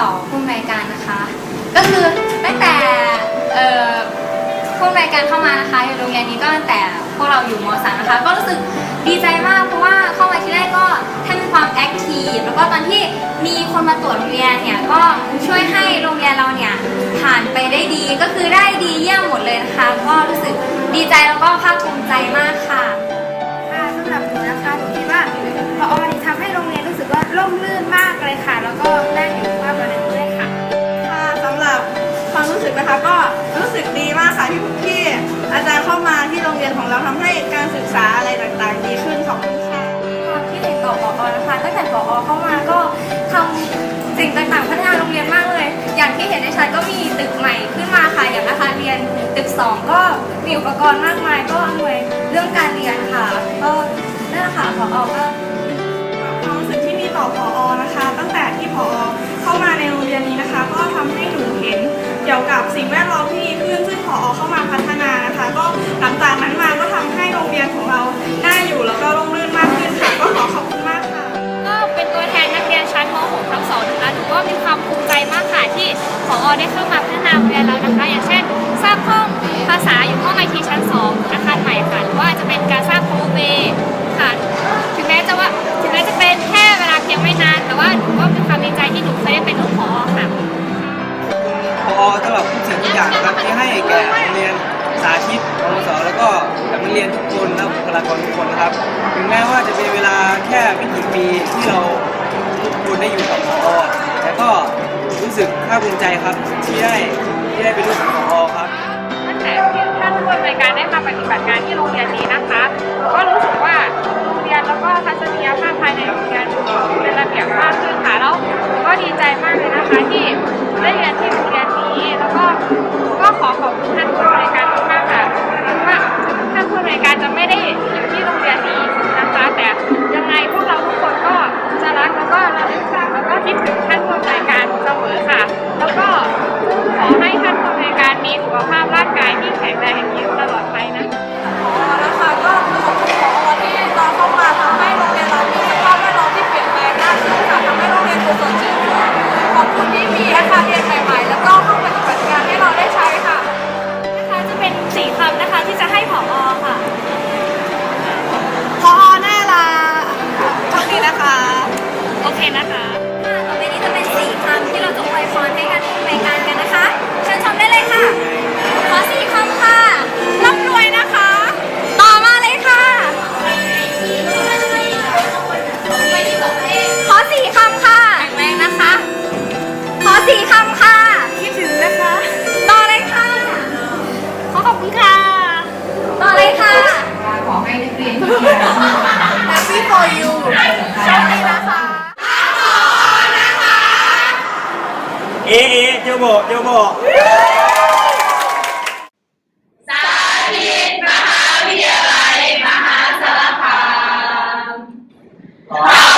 ต่อผู้อำนวยการนะคะ ก็คือตั้งแต่เอ่อผู้อำนวยการเข้ามานะคะในโรงเรียนนี้ก็ตั้งแต่พวกเราอยู่ม .3 นะคะ ก็รู้สึกดีใจมากเพราะว่าเข้ามาที่แรกก็ท่านมีความแอคทีฟแล้วก็ตอนที่มีคนมาตรวจโรงเรียนเนี่ยก็ช่วยให้โรงเรียนเราเนี่ยผ่านไปได้ดีก็คือได้ดีเยี่ยมหมดเลยนะคะ ก็รู้สึกดีใจแล้วก็ภาคภูมิใจมากค่ะากค่ะที่ที่อาจารย์เข้ามาที่โรงเรียนของเราทำให้การศึกษาอะไรต่างๆ ดีขึ้นขอบคุณค่ะความคิดเห็นต่อผอนะคะตั้งแต่ผอเข้ามาก็ทำสิ่งต่างๆพัฒนาโรงเรียนมากเลย อย่างที่เห็นในชั้นก็มีตึกใหม่ขึ้นมาค่ะอย่างอาคารเรียนตึกสองก็มีอุปกรณ์มากมาย ก็อำนวยเรื่องการเรียนค่ะ ก็นั่นแหละค่ะผอก็ความรู้สึกที่มีต่อพอนะคะ ตั้งแต่ที่พอเข้ามาในโรงเรียน มาพัฒนาโรงเรียนเรานะคะ อย่างเช่นสร้างห้องภาษาอยู่ห้องไอทีชั้น 2 อาคารใหม่ค่ะหรือว่าจะเป็นการสร้างโคเวค่ะถึงแม้จะว่าถึงแม้จะเป็นแค่เวลาเพียงไม่นาน แต่ว่าหนูก็มีความดีใจที่หนูเคยได้เป็นลูกผอค่ะพอตลอดทุกสิ่งทุกอย่างนะครับที่ให้แก่โรงเรียนสาธิตมศแล้วก็กับนักเรียนทุกคนและบุคลากรทุกคนนะครับ ถึงแม้ว่าจะเป็นเวลาแค่ไม่กี่ปีที่เราทุกคนได้อยู่กับพอแต่ก็รู้สึกภาคภูมิใจครับที่ได้ ที่ได้เป็นลูกของพอครับ ตั้งแต่ที่ท่านผู้อำนวยการได้มาปฏิบัติงานที่โรงเรียนนี้นะคะก็รู้สึกว่าโรงเรียนแล้วก็ทัศนียภาพภายในโรงเรียนเป็นระเบียบมากขึ้นค่ะแล้วก็ดีใจมากเลยนะคะที่ มีสุขภาพร่างกายที่แข็งแรงอย่างนี้ตลอดไปนะพอนะคะก็ขอบคุณพอที่ตอนเข้ามาทำให้โรงเรียนเรามีสภาพแวดล้อมที่เปลี่ยนแปลงมากขึ้นค่ะทำให้โรงเรียนดูสดชื่นขึ้นขอบคุณที่มีอาคารเรียนใหม่ ๆ แล้วก็ห้องปฏิบัติงานให้เราได้ใช้ค่ะนะคะจะเป็นสี่คำนะคะที่จะให้ผอค่ะพอแน่ละโชคดีนะคะ โอเคนะคะค่ะต่อไปนี้ จะเป็นสี่คำที่เราจะอวยพรให้กันในการกันนะคะ เชิญชมได้เลยค่ะ ขอสี่คำค่ะ เอเอเจ้าโบเจ้าโบสาธิตมหาวิทยาลัยมหาสารคาม